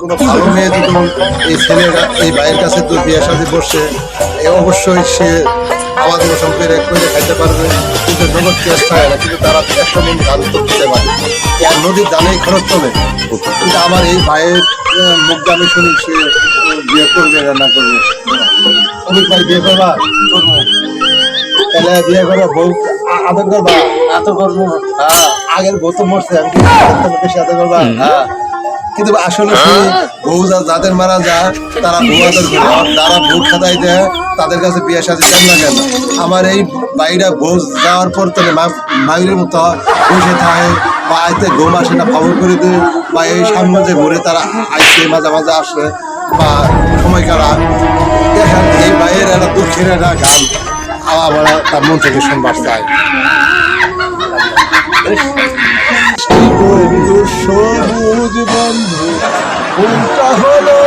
কোনো ভালো মেয়ে যদি এই ছেলেরা এই ভাইয়ের কাছে তো বিয়ে সাথে বসে অবশ্যই সে করে খাইতে পারবে। কিন্তু নগদ না? কিন্তু তারা একশো দিন ধান তো দিতে পারে। নদীর দানেই খরচ চলে। কিন্তু আমার এই ভাইয়ের মুখটা আমি শুনি সে বিয়ে করবে না না করবে। অনেক ভাই বিয়ে করবা? তাহলে বিয়ে করে বউ আদর করবা? আদর করব। হ্যাঁ আগের বউ তো মরছে আমি বেশি আদর করবা? হ্যাঁ। কিন্তু আসলে বউ যা- যাদের মারা যায় তারা করে যারা বউ খাতায় দেয় তাদের কাছে বিয়ে কেমন লাগে না আমার এই বাইরা বউ যাওয়ার পর তো মায়ের মতো বসে থাকে বা আইতে ঘুম আসে না খবর করে দেয় বা এই সামনে যে ঘুরে তারা আইসে মাঝে মাঝে আসে বা সময় কারা দেখেন এই বাইরের একটা দুঃখের একটা গান আমার তার মন থেকে শুনবার বন্ধু সবুজ বন্ধু কোনটা হলো